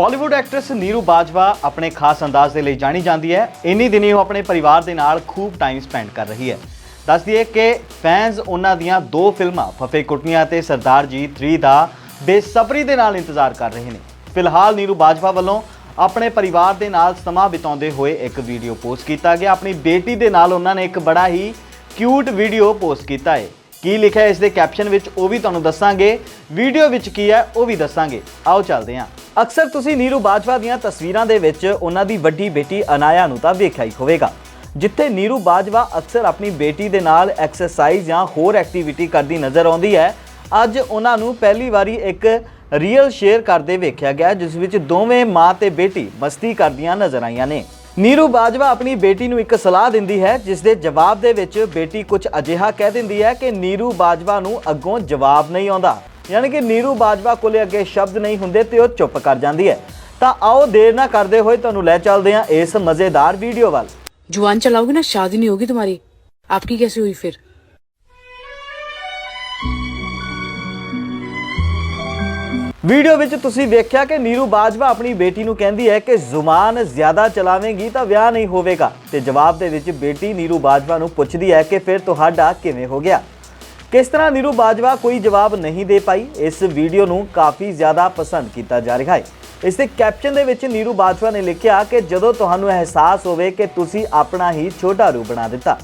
Bollywood actress Neeru Bajwa ਆਪਣੇ ਖਾਸ ਅੰਦਾਜ਼ ਦੇ ਲਈ ਜਾਣੀ ਜਾਂਦੀ ਹੈ। ਇੰਨੀ ਦਿਨੀ ਉਹ ਆਪਣੇ ਪਰਿਵਾਰ ਦੇ ਨਾਲ ਖੂਬ ਟਾਈਮ ਸਪੈਂਡ ਕਰ ਰਹੀ ਹੈ। ਦੱਸ ਦਈਏ ਕਿ ਫੈਨਸ ਉਹਨਾਂ ਦੀਆਂ ਦੋ ਫਿਲਮਾਂ, ਫਫੇ ਕੁੱਟਨੀਆਂ ਤੇ ਸਰਦਾਰ ਜੀ 3 ਦਾ ਬੇਸਬਰੀ ਦੇ ਨਾਲ ਇੰਤਜ਼ਾਰ ਕਰ ਰਹੇ ਨੇ। ਫਿਲਹਾਲ ਨੀਰੂ ਬਾਜਵਾ ਵੱਲੋਂ ਆਪਣੇ ਪਰਿਵਾਰ ਦੇ ਨਾਲ ਸਮਾਂ ਬਿਤਾਉਂਦੇ ਹੋਏ ਇੱਕ ਵੀਡੀਓ ਪੋਸਟ ਕੀਤਾ ਗਿਆ। ਆਪਣੀ ਬੇਟੀ ਦੇ ਨਾਲ ਉਹਨਾਂ ਨੇ ਇੱਕ ਬੜਾ ਹੀ ਕਿਊਟ ਵੀਡੀਓ ਪੋਸਟ ਕੀਤਾ ਹੈ। ਕੀ ਲਿਖਿਆ ਇਸ ਦੇ ਕੈਪਸ਼ਨ ਵਿੱਚ ਉਹ ਵੀ ਤੁਹਾਨੂੰ ਦੱਸਾਂਗੇ। ਵੀਡੀਓ ਵਿੱਚ ਕੀ ਹੈ ਉਹ ਵੀ ਦੱਸਾਂਗੇ। ਆਓ ਚੱਲਦੇ ਹਾਂ। ਅਕਸਰ ਤੁਸੀਂ ਨੀਰੂ ਬਾਜਵਾ ਦੀਆਂ ਤਸਵੀਰਾਂ ਦੇ ਵਿੱਚ ਉਹਨਾਂ ਦੀ ਵੱਡੀ ਬੇਟੀ ਅਨਾਇਆ ਨੂੰ ਤਾਂ ਵੇਖਿਆ ਹੀ ਹੋਵੇਗਾ। ਜਿੱਥੇ ਨੀਰੂ ਬਾਜਵਾ ਅਕਸਰ ਆਪਣੀ ਬੇਟੀ ਦੇ ਨਾਲ ਐਕਸਰਸਾਈਜ਼ ਜਾਂ ਹੋਰ ਐਕਟੀਵਿਟੀ ਕਰਦੀ ਨਜ਼ਰ ਆਉਂਦੀ ਹੈ, ਅੱਜ ਉਹਨਾਂ ਨੂੰ ਪਹਿਲੀ ਵਾਰੀ ਇੱਕ ਰੀਅਲ ਸ਼ੇਅਰ ਕਰਦੇ ਵੇਖਿਆ ਗਿਆ, ਜਿਸ ਵਿੱਚ ਦੋਵੇਂ ਮਾਂ ਤੇ ਬੇਟੀ ਮਸਤੀ ਕਰਦੀਆਂ ਨਜ਼ਰ ਆਈਆਂ ਨੇ। ਨੀਰੂ ਬਾਜਵਾ ਆਪਣੀ ਬੇਟੀ ਨੂੰ ਇੱਕ ਸਲਾਹ ਦਿੰਦੀ ਹੈ, ਜਿਸ ਦੇ ਜਵਾਬ ਦੇ ਵਿੱਚ ਬੇਟੀ ਕੁਝ ਅਜਿਹਾ ਕਹਿ ਦਿੰਦੀ ਹੈ ਕਿ ਨੀਰੂ ਬਾਜਵਾ ਨੂੰ ਅੱਗੋਂ ਜਵਾਬ ਨਹੀਂ ਆਉਂਦਾ। ਯਾਨੀ ਕਿ ਨੀਰੂ ਬਾਜਵਾ ਕੋਲੇ ਅੱਗੇ ਸ਼ਬਦ ਨਹੀਂ ਹੁੰਦੇ ਤੇ ਉਹ ਚੁੱਪ ਕਰ ਜਾਂਦੀ ਹੈ। ਤਾਂ ਆਓ ਦੇਰ ਨਾ ਕਰਦੇ ਹੋਏ ਤੁਹਾਨੂੰ ਲੈ ਚੱਲਦੇ ਹਾਂ ਇਸ ਮਜ਼ੇਦਾਰ ਵੀਡੀਓ ਵੱਲ। ਜਵਾਨ ਚਲਾਓਗੇ ਨਾ ਸ਼ਾਦੀ ਨਹੀਂ ਹੋਗੀ ਤੁਹਾਡੀ। ਆਪਕੀ ਕੈਸੀ ਹੋਈ ਫਿਰ? ਵੀਡੀਓ ਵਿੱਚ ਤੁਸੀਂ ਵੇਖਿਆ ਕਿ ਨੀਰੂ ਬਾਜਵਾ ਆਪਣੀ ਬੇਟੀ ਨੂੰ ਕਹਿੰਦੀ ਹੈ ਕਿ ਜ਼ੁਬਾਨ ਜ਼ਿਆਦਾ ਚਲਾਵੇਂਗੀ ਤਾਂ ਵਿਆਹ ਨਹੀਂ ਹੋਵੇਗਾ। ਤੇ ਜਵਾਬ ਦੇ ਵਿੱਚ ਬੇਟੀ ਨੀਰੂ ਬਾਜਵਾ ਨੂੰ ਪੁੱਛਦੀ ਹੈ ਕਿ ਫਿਰ ਤੁਹਾਡਾ ਕਿਵੇਂ ਹੋ ਗਿਆ? ਕਿਸ ਤਰ੍ਹਾਂ ਨੀਰੂ ਬਾਜਵਾ ਕੋਈ ਜਵਾਬ ਨਹੀਂ ਦੇ ਪਾਈ? ਇਸ ਵੀਡੀਓ ਨੂੰ ਕਾਫੀ ਜ਼ਿਆਦਾ ਪਸੰਦ ਕੀਤਾ ਜਾ ਰਿਹਾ ਹੈ। ਇਸ ਦੇ ਕੈਪਸ਼ਨ ਦੇ ਵਿੱਚ ਨੀਰੂ ਬਾਜਵਾ ਨੇ ਲਿਖਿਆ ਕਿ ਜਦੋਂ ਤੁਹਾਨੂੰ ਅਹਿਸਾਸ ਹੋਵੇ ਕਿ ਤੁਸੀਂ ਆਪਣਾ ਹੀ ਛੋਟਾ ਰੂਪ ਬਣਾ ਦਿੱਤਾ।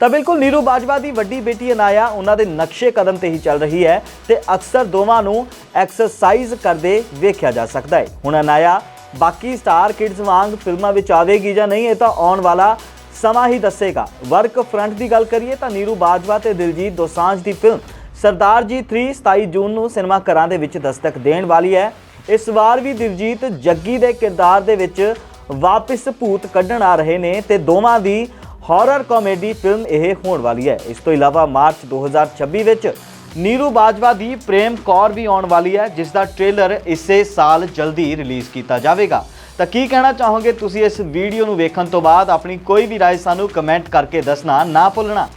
ਤਾਂ ਬਿਲਕੁਲ ਨੀਰੂ ਬਾਜਵਾ ਦੀ ਵੱਡੀ ਬੇਟੀ ਅਨਾਇਆ ਉਹਨਾਂ ਦੇ ਨਕਸ਼ੇ ਕਦਮ ਤੇ ਹੀ ਚੱਲ ਰਹੀ ਹੈ ਤੇ ਅਕਸਰ ਦੋਵਾਂ ਨੂੰ ਐਕਸਰਸਾਈਜ਼ ਕਰਦੇ ਵੇਖਿਆ ਜਾ ਸਕਦਾ ਹੈ। ਹੁਣ ਅਨਾਇਆ ਬਾਕੀ ਸਟਾਰ ਕਿਡਸ ਵਾਂਗ ਫਿਲਮਾਂ ਵਿੱਚ ਆਵੇਗੀ ਜਾਂ ਨਹੀਂ, ਇਹ ਤਾਂ ਆਉਣ ਵਾਲਾ ਸਮਾਂ ਹੀ ਦੱਸੇਗਾ। ਵਰਕ ਫਰੰਟ ਦੀ ਗੱਲ ਕਰੀਏ ਤਾਂ ਨੀਰੂ ਬਾਜਵਾ ਤੇ ਦਿਲਜੀਤ ਦੋਸਾਂਝ ਦੀ ਫਿਲਮ ਸਰਦਾਰ ਜੀ 3 27 ਜੂਨ ਨੂੰ ਸਿਨੇਮਾ ਘਰਾਂ ਦੇ ਵਿੱਚ ਦਸਤਕ ਦੇਣ ਵਾਲੀ ਹੈ। ਇਸ ਵਾਰ ਵੀ ਦਿਲਜੀਤ ਜੱਗੀ ਦੇ ਕਿਰਦਾਰ ਦੇ ਵਿੱਚ ਵਾਪਿਸ ਭੂਤ ਕੱਢਣ ਆ ਰਹੇ ਨੇ ਤੇ ਦੋਵਾਂ ਦੀ ਹਾਰਰ ਕਾਮੇਡੀ ਫਿਲਮ ਇਹ ਹੋਣ ਵਾਲੀ ਹੈ। ਇਸ ਤੋਂ ਇਲਾਵਾ ਮਾਰਚ 2026 ਵਿੱਚ ਨੀਰੂ ਬਾਜਵਾ ਦੀ ਪ੍ਰੇਮ ਕੌਰ ਵੀ ਆਉਣ ਵਾਲੀ ਹੈ, ਜਿਸ ਦਾ ਟ੍ਰੇਲਰ ਇਸੇ ਸਾਲ ਜਲਦੀ ਰਿਲੀਜ਼ ਕੀਤਾ ਜਾਵੇਗਾ। ਤਾਂ ਕੀ ਕਹਿਣਾ ਚਾਹੋਗੇ ਤੁਸੀਂ ਇਸ ਵੀਡੀਓ ਨੂੰ ਵੇਖਣ ਤੋਂ ਬਾਅਦ ਆਪਣੀ ਕੋਈ ਵੀ رائے ਸਾਨੂੰ ਕਮੈਂਟ ਕਰਕੇ ਦੱਸਣਾ ਨਾ ਭੁੱਲਣਾ